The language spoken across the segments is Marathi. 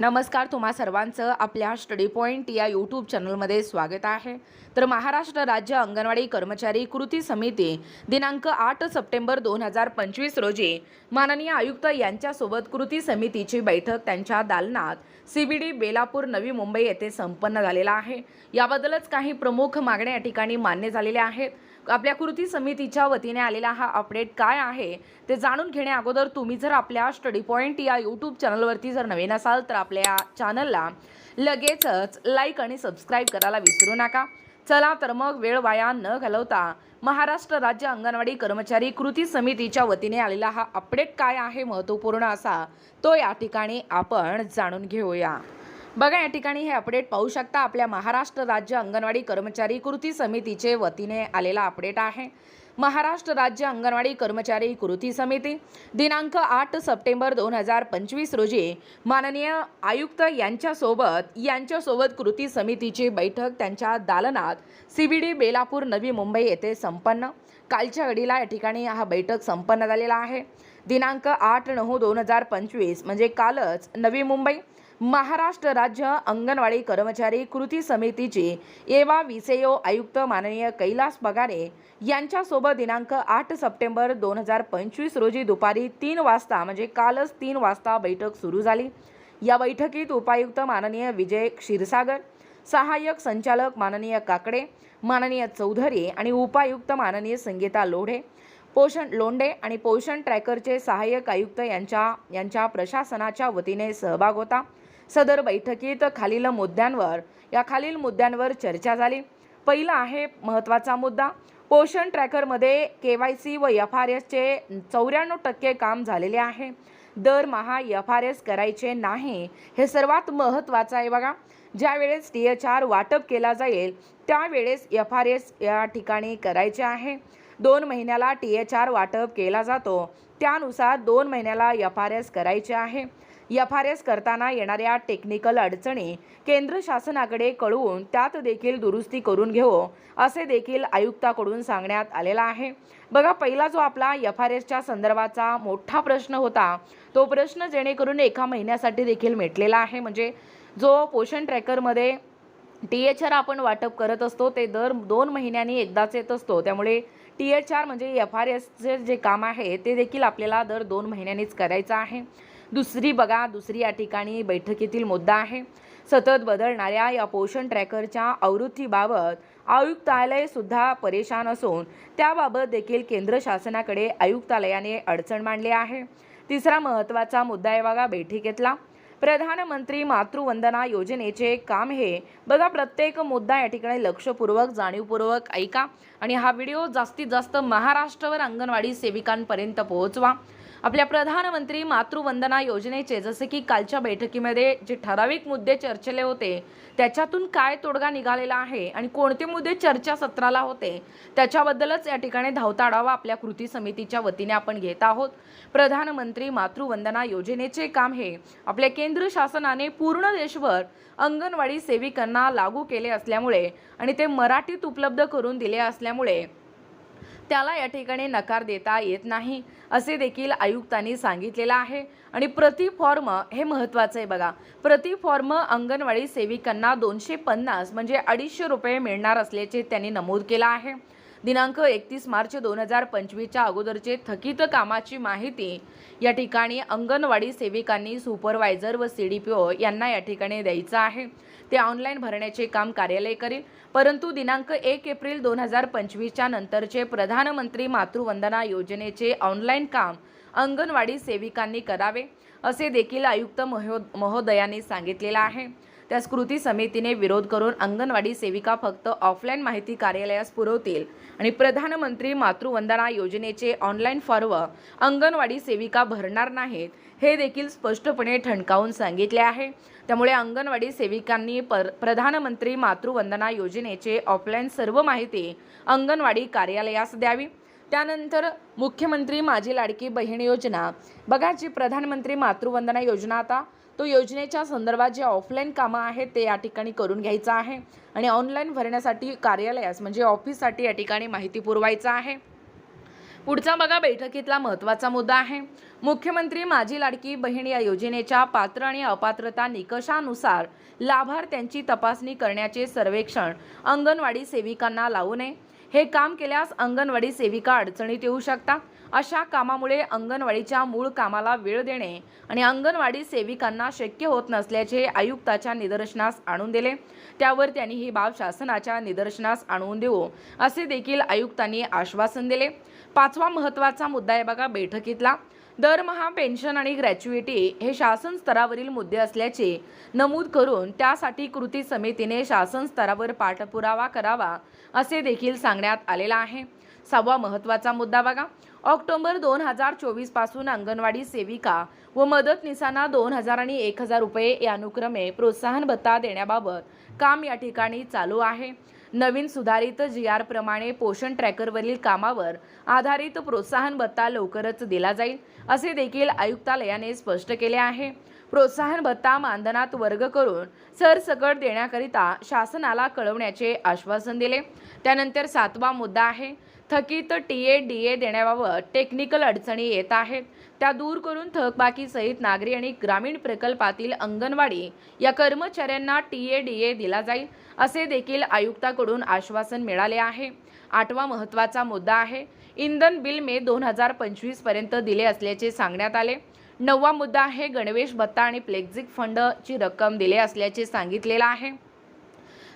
नमस्कार तुम्हा सर्वांचं आपल्या स्टडी पॉईंट या यूट्यूब चॅनलमध्ये स्वागत आहे. तर महाराष्ट्र राज्य अंगणवाडी कर्मचारी कृती समिती दिनांक आठ सप्टेंबर दोन हजार पंचवीस रोजी माननीय आयुक्त यांच्यासोबत कृती समितीची बैठक त्यांच्या दालनात C B D Belapur Navi Mumbai येथे संपन्न झालेला आहे. याबद्दलच काही प्रमुख मागण्या या ठिकाणी मान्य झालेल्या आहेत. आपल्या कृती समितीच्या वतीने आलेला हा अपडेट काय आहे ते जाणून घेण्या अगोदर तुम्ही जर आपल्या स्टडी पॉईंट या यूट्यूब चॅनलवरती जर नवीन असाल तर आपल्या चॅनलला लगेचच लाईक आणि सबस्क्राईब करायला विसरू नका. चला तर मग वेळ वाया न घालवता महाराष्ट्र राज्य अंगणवाडी कर्मचारी कृती समितीच्या वतीने आलेला हा अपडेट काय आहे महत्त्वपूर्ण असा तो या ठिकाणी आपण जाणून घेऊया. बघा या ठिकाणी हे अपडेट पाहू शकता आपल्या महाराष्ट्र राज्य अंगणवाडी कर्मचारी कृती समितीचे वतीने आलेला अपडेट आहे. महाराष्ट्र राज्य अंगणवाडी कर्मचारी कृती समिती दिनांक आठ सप्टेंबर दोन हजार पंचवीस रोजी माननीय आयुक्त यांच्यासोबत यांच्यासोबत कृती समितीची बैठक त्यांच्या दालनात C B D Belapur Navi Mumbai येथे संपन्न. कालच्या घडीला या ठिकाणी हा बैठक संपन्न झालेला आहे. दिनांक आठ नऊ दोन हजार पंचवीस म्हणजे कालच नवी मुंबई महाराष्ट्र राज्य अंगणवाडी कर्मचारी कृती समितीची एवा विसेयो आयुक्त माननीय कैलास पगारे यांच्यासोबत दिनांक आठ सप्टेंबर दोन हजार पंचवीस रोजी दुपारी तीन वाजता म्हणजे कालच तीन वाजता बैठक सुरू झाली. या बैठकीत उपायुक्त माननीय विजय क्षीरसागर सहाय्यक संचालक माननीय काकडे माननीय चौधरी आणि उपायुक्त माननीय संगीता लोढे पोषण लोंढे आणि पोषण ट्रॅकरचे सहाय्यक आयुक्त यांच्या यांच्या प्रशासनाच्या वतीने सहभाग होता. सदर बैठकीत खालील मुद्द्यांवर या खालील मुद्द्यांवर चर्चा झाली. पहिला आहे महत्त्वाचा मुद्दा. पोषण ट्रॅकरमध्ये के वाय सी व एफ आर एसचे चौऱ्याण्णव टक्के काम झालेले आहे. दरमहा एफ आर एस करायचे नाही हे सर्वात महत्त्वाचं आहे बघा. ज्यावेळेस टी एच आर वाटप केला जाईल त्यावेळेस एफ आर एस या ठिकाणी करायचे आहे. दोन महिन्याला टी एच आर वाटप केला जातो. त्यानुसार दोन महिन्याला एफ आर एस करायचे आहे. एफ आर एस करताना येणाऱ्या टेक्निकल अडचणी केंद्र शासनाकडे कळवून त्यात देखील दुरुस्ती करून घेऊ असे देखील आयुक्ताकडून सांगण्यात आलेला आहे. बघा पहिला जो आपला एफ आर एसच्या संदर्भाचा मोठा प्रश्न होता तो प्रश्न जेणेकरून एका महिन्यासाठी देखील मिटलेला आहे. म्हणजे जो पोषण ट्रॅकरमध्ये टी एच आर आपण वाटप करत असतो ते दर दोन महिन्यांनी एकदाच येत असतो. त्यामुळे टी एच आर म्हणजे एफ आर एसचे जे काम आहे ते देखील आपल्याला दर दोन महिन्यांनीच करायचं आहे. दुसरी बघा दुसरी या ठिकाणी बैठकीतील मुद्दा आहे. सतत बदलणाऱ्या या पोषण ट्रॅकरच्या आवृत्तीबाबत आयुक्तालय सुद्धा परेशान असून त्याबाबत देखील केंद्र शासनाकडे आयुक्तालयाने अडचण मांडली आहे. तिसरा महत्त्वाचा मुद्दा आहे बघा बैठकीतला. प्रधानमंत्री मातृवंदना योजनेचे काम हे बघा प्रत्येक मुद्दा या ठिकाणी लक्षपूर्वक जाणीवपूर्वक ऐका. आणि हा व्हिडिओ जास्तीत जास्त महाराष्ट्रवर अंगणवाडी सेविकांपर्यंत पोहोचवा. आपल्या प्रधानमंत्री मातृवंदना योजनेचे जसे की कालच्या बैठकीमध्ये जे ठराविक मुद्दे चर्चेले होते त्याच्यातून काय तोडगा निघालेला आहे आणि कोणते मुद्दे चर्चा सत्राला होते त्याच्याबद्दलच या ठिकाणी धावता आढावा आपल्या कृती समितीच्या वतीने आपण घेत आहोत. प्रधानमंत्री मातृवंदना योजनेचे काम हे आपल्या केंद्र शासनाने पूर्ण देशभर अंगणवाडी सेविकांना लागू केले असल्यामुळे आणि ते मराठीत उपलब्ध करून दिले असल्यामुळे त्याला या ठिकाणी नकार देता येत नाही असे देखील आयुक्तांनी सांगितलेलं आहे. आणि प्रति फॉर्म हे महत्त्वाचं आहे बघा. प्रति फॉर्म अंगणवाडी सेविकांना दोनशे पन्नास म्हणजे अडीचशे रुपये मिळणार असल्याचे त्यांनी नमूद केलं आहे. दिनांक एकतीस मार्च दोन हजार पंचवीसच्या अगोदरचे थकीत कामाची माहिती. या ठिकाणी अंगणवाडी सेविकांनी सुपरवायझर व सी डी पी ओ यांना या ठिकाणी द्यायचं आहे. ते ऑनलाईन भरण्याचे काम कार्यालय करेल. परंतु दिनांक एक एप्रिल दोन हजार पंचवीसच्या नंतरचे प्रधानमंत्री मातृवंदना योजनेचे ऑनलाईन काम अंगणवाडी सेविकांनी करावे असे देखील आयुक्त महो महोदयांनी सांगितलेलं आहे. त्यास कृती समितीने विरोध करून अंगणवाडी सेविका फक्त ऑफलाईन माहिती कार्यालयास पुरवतील. आणि प्रधानमंत्री मातृवंदना योजनेचे ऑनलाईन फॉर्म अंगणवाडी सेविका भरणार नाहीत हे देखील स्पष्टपणे ठणकावून सांगितले आहे. त्यामुळे अंगणवाडी सेविकांनी पर प्रधानमंत्री मातृवंदना योजनेचे ऑफलाईन सर्व माहिती अंगणवाडी कार्यालयास द्यावी. त्यानंतर मुख्यमंत्री माझी लाडकी बहीण योजना. बघा जी प्रधानमंत्री मातृवंदना योजना आता तो योजनेच्या संदर्भात जे ऑफलाईन कामं आहेत ते या ठिकाणी करून घ्यायचं आहे. आणि ऑनलाईन भरण्यासाठी कार्यालयास म्हणजे ऑफिससाठी या ठिकाणी माहिती पुरवायचं आहे. पुढचा बघा बैठकीतला महत्त्वाचा मुद्दा आहे. मुख्यमंत्री माझी लाडकी बहीण या योजनेच्या पात्र आणि अपात्रता निकषानुसार लाभार्थ्यांची तपासणी करण्याचे सर्वेक्षण अंगणवाडी सेविकांना लावू नये. हे काम केल्यास अंगणवाडी सेविका अडचणीत येऊ शकता अशा कामामुळे अंगणवाडीच्या मूळ कामाला वेळ देणे आणि अंगणवाडी सेविकांना शक्य होत नसल्याचे आयुक्ताच्या निदर्शनास आणून दिले. त्यावर त्यांनी ही बाब शासनाच्या निदर्शनास आणून देऊ असे देखील आयुक्तांनी आश्वासन दिले. पाचवा महत्त्वाचा मुद्दा आहे बघा बैठकीतला. दरमहा पेन्शन आणि ग्रॅच्युइटी हे शासन स्तरावरील मुद्दे असल्याचे नमूद करून त्यासाठी कृती समितीने शासन स्तरावर पाठपुरावा करावा असे देखील सांगण्यात आलेलं आहे. सहावा महत्त्वाचा मुद्दा बघा. ऑक्टोबर दोन हजार चोवीसपासून अंगणवाडी सेविका व मदतनिसांना दोन हजार आणि एक हजार रुपये या अनुक्रमे प्रोत्साहन भत्ता देण्याबाबत काम या ठिकाणी चालू आहे. नवीन सुधारित जी आर प्रमाणे पोषण ट्रॅकरवरील कामावर आधारित प्रोत्साहन भत्ता लवकरच दिला जाईल असे देखील आयुक्तालयाने स्पष्ट केले आहे. प्रोत्साहन भत्ता मानधनात वर्ग करून सरसकट देण्याकरिता शासनाला कळवण्याचे आश्वासन दिले. त्यानंतर सातवा मुद्दा आहे. थकीत टी ए डी ए देण्याबाबत टेक्निकल अडचणी येत आहेत. त्या दूर करून थकबाकीसहित नागरी आणि ग्रामीण प्रकल्पातील अंगणवाडी या कर्मचाऱ्यांना टी ए डी ए दिला जाईल असे देखील आयुक्ताकडून आश्वासन मिळाले आहे. आठवा महत्त्वाचा मुद्दा आहे. इंधन बिल मे दोन हजार पंचवीसपर्यंत दिले असल्याचे सांगण्यात आले. नववा मुद्दा आहे गणवेश भत्ता आणि प्लेक्झिक फंडची रक्कम दिले असल्याचे सांगितलेलं आहे.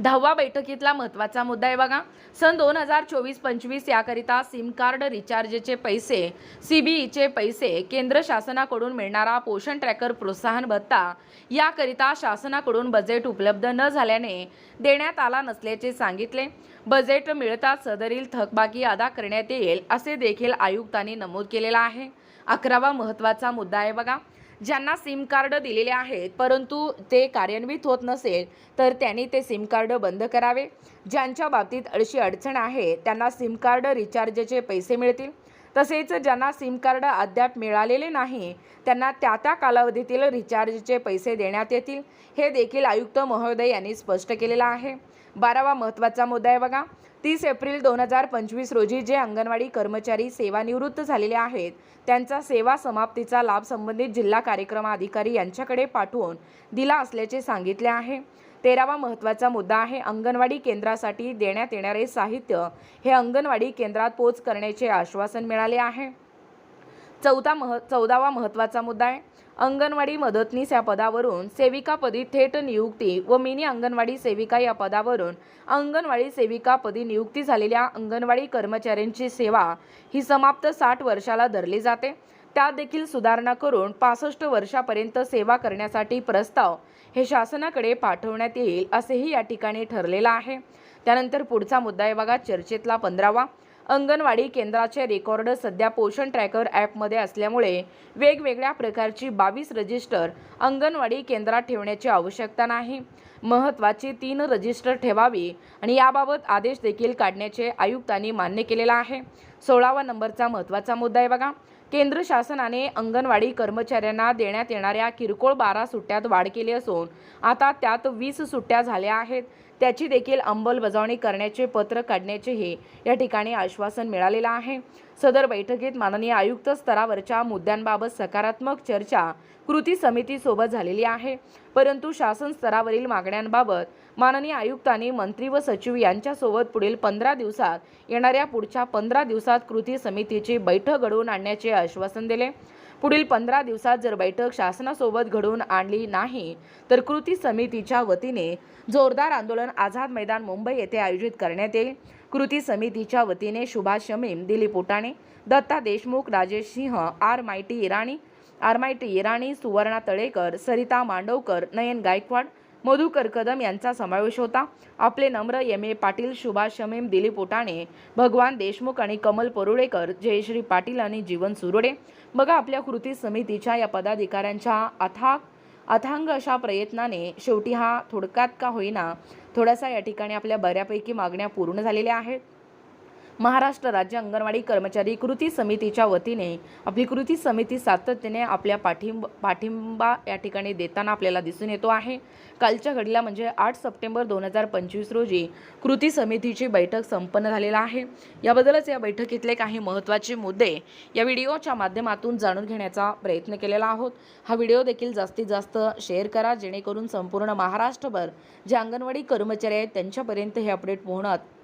दहावा बैठकीतला महत्त्वाचा मुद्दा आहे बघा. सन दोन हजार चोवीस पंचवीस याकरिता सिम कार्ड रिचार्जचे पैसे सी बी ईचे पैसे केंद्र शासनाकडून मिळणारा पोषण ट्रॅकर प्रोत्साहन भत्ता याकरिता शासनाकडून बजेट उपलब्ध न झाल्याने देण्यात आला नसल्याचे सांगितले. बजेट मिळताच सदरील थकबाकी अदा करण्यात येईल असे देखील आयुक्तांनी नमूद केलेलं आहे. अकरावा महत्त्वाचा मुद्दा आहे बघा. ज्यांना सिम कार्ड दिलेले आहेत परंतु ते कार्यान्वित होत नसेल तर त्यांनी ते सिम कार्ड बंद करावे. ज्यांच्या बाबतीत अशी अडचण आहे त्यांना सिम कार्ड रिचार्जचे पैसे मिळतील. तसेच ज्यांना सिम कार्ड अद्याप मिळालेले नाही त्यांना त्या त्या कालावधीतील रिचार्जचे पैसे देण्यात येतील. हे देखील आयुक्त महोदय यांनी स्पष्ट केलेलं आहे. बारावा महत्त्वाचा मुद्दा आहे बघा. तीस एप्रिल दोन हजार पंचवीस रोजी जे अंगणवाडी कर्मचारी सेवानिवृत्त झालेले आहेत त्यांचा सेवा समाप्तीचा लाभ संबंधित जिल्हा कार्यक्रम अधिकारी यांच्याकडे पाठवून दिला असल्याचे सांगितले आहे. तेरावा महत्त्वाचा मुद्दा आहे अंगणवाडी केंद्रासाठी देण्यात येणारे साहित्य हे अंगणवाडी केंद्रात पोच करण्याचे आश्वासन मिळाले आहे. चौथा मह चौदावा महत्त्वाचा मुद्दा आहे. अंगणवाडी मदतनीस या पदावरून सेविकापदी थेट नियुक्ती व मिनी अंगणवाडी सेविका या पदावरून अंगणवाडी सेविकापदी नियुक्ती झालेल्या अंगणवाडी कर्मचाऱ्यांची सेवा ही समाप्त साठ वर्षाला धरली जाते. त्यात देखील सुधारणा करून पासष्ट वर्षापर्यंत सेवा करण्यासाठी प्रस्ताव हे शासनाकडे पाठवण्यात येईल असेही या ठिकाणी ठरलेलं आहे. त्यानंतर पुढचा मुद्दा आहे बघा चर्चेतला पंधरावा. अंगणवाडी केंद्राचे रेकॉर्ड सध्या पोषण ट्रॅकर ॲपमध्ये असल्यामुळे वेगवेगळ्या प्रकारची बावीस रजिस्टर अंगणवाडी केंद्रात ठेवण्याची आवश्यकता नाही. महत्त्वाची तीन रजिस्टर ठेवावी आणि याबाबत आदेश देखील काढण्याचे आयुक्तांनी मान्य केलेला आहे. सोळावा नंबरचा महत्त्वाचा मुद्दा आहे बघा. केंद्र शासनाने अंगणवाडी कर्मचाऱ्यांना देण्यात येणाऱ्या किरकोळ बारा सुट्ट्यात वाढ केली असून आता त्यात वीस सुट्ट्या झाल्या आहेत. त्याची देखील अंमलबजावणी करण्याचे पत्र काढण्याचेही या ठिकाणी आश्वासन मिळालेलं आहे. सदर बैठकीत माननीय आयुक्त स्तरावरच्या मुद्द्यांबाबत सकारात्मक चर्चा कृती समितीसोबत झालेली आहे. परंतु शासन स्तरावरील मागण्यांबाबत माननीय आयुक्तांनी मंत्री व सचिव यांच्यासोबत पुढील पंधरा दिवसात येणाऱ्या पुढच्या पंधरा दिवसात कृती समितीची बैठक घडवून आणण्याचे आश्वासन दिले. पुढील पंधरा दिवसात जर बैठक शासनासोबत घडवून आणली नाही तर कृती समितीच्या वतीने जोरदार आंदोलन आझाद मैदान मुंबई येथे आयोजित करण्यात येईल. कृती समितीच्या वतीने सुभाष शमीम दिलीप उटाणे दत्ता देशमुख राजेश सिंह आर मायटी इराणी आर मायटी इराणी सुवर्णा तळेकर सरिता मांडवकर नयन गायकवाड मधुकर कदम यांचा समावेश होता. आपले नम्र एम. ए. पाटील सुभाष शमेम दिलीप उटाणे भगवान देशमुख आणि कमल परुळेकर जयश्री पाटील आणि जीवन सुरोडे. बघा आपल्या कृती समितीच्या या पदाधिकाऱ्यांच्या अथाक अथांग अशा प्रयत्नाने शेवटी हा थोडक्यात का होईना थोडासा या ठिकाणी आपल्या बऱ्यापैकी मागण्या पूर्ण झालेल्या आहेत. महाराष्ट्र राज्य अंगणवाडी कर्मचारी कृती समितीच्या वतीने आपली कृती समिती सातत्याने आपल्या पाठिंब पाठिंबा या ठिकाणी देताना आपल्याला दिसून येतो आहे. कालच्या घडीला म्हणजे आठ सप्टेंबर दोन हजार पंचवीस रोजी कृती समितीची बैठक संपन्न झालेला आहे. याबद्दलच या बैठकीतले काही महत्त्वाचे मुद्दे या व्हिडिओच्या माध्यमातून जाणून घेण्याचा प्रयत्न केलेला आहोत. हा व्हिडिओ देखील जास्तीत जास्त शेअर करा जेणेकरून संपूर्ण महाराष्ट्रभर जे अंगणवाडी कर्मचारी आहेत त्यांच्यापर्यंत हे अपडेट पोहोणं